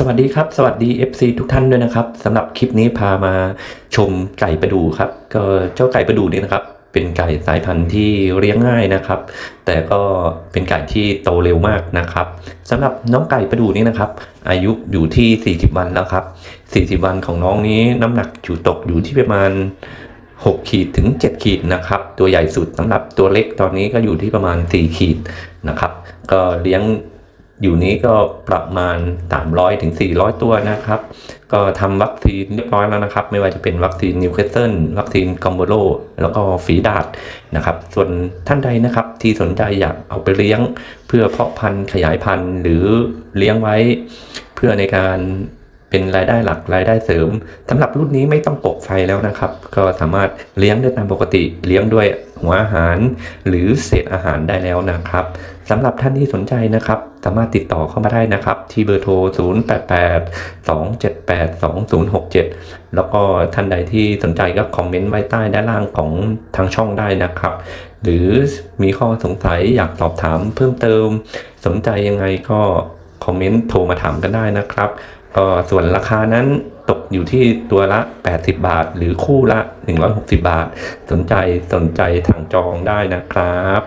สวัสดีครับ สวัสดี FC ทุกท่านด้วยนะครับสำหรับคลิปนี้พามาชมไก่ประดูครับก็เจ้าไก่ประดูนี่นะครับ เป็นไก่สายพันธุ์ที่เลี้ยงง่ายนะครับ แต่ก็เป็นไก่ที่โตเร็วมากนะครับสำหรับน้องไก่ประดูนี่นะครับ อายุอยู่ที่ 40 วันแล้วครับ 40 วันของน้องนี้น้ำหนักอยู่ตกอยู่ที่ประมาณ 6 ขีดถึง 7 ขีดนะครับ ตัวใหญ่สุดสำหรับตัวเล็กตอนนี้ก็อยู่ที่ประมาณ 4 ขีดนะครับ ก็เลี้ยง อยู่นี้ก็ประมาณ 300ถึง400 ตัวนะครับ ก็ทำวัคซีนเรียบร้อยแล้วนะครับ ไม่ว่าจะเป็นวัคซีนนิวคาสเซิลวัคซีนคอมโบโลแล้วก็ฝีดาดนะครับ ส่วนท่านใดนะครับที่สนใจอยากเอาไปเลี้ยง เพื่อเพาะพันธุ์ขยายพันธุ์หรือเลี้ยงไว้ เพื่อในการ เป็นรายได้หลักรายได้เสริมสำหรับรุ่นนี้ไม่ต้องปกไฟแล้วนะครับ ก็สามารถเลี้ยงได้ตามปกติเลี้ยงด้วยหัวอาหาร หรือเศษอาหารได้แล้วนะครับสำหรับท่านที่สนใจนะครับ สามารถติดต่อเข้ามาได้นะครับ ที่เบอร์โทร 088 278 2067 แล้วก็ท่านใดที่สนใจก็คอมเมนต์ไว้ใต้ด้านล่างของทางช่องได้นะครับ หรือมีข้อสงสัยอยากสอบถามเพิ่มเติม สนใจยังไงก็ อมเมนต์โทรมาถามกันได้นะครับก็ส่วนราคานั้นตกอยู่ที่ตัวละ 80 บาท หรือคู่ละ 160 บาท สนใจสนใจทางจองได้นะครับ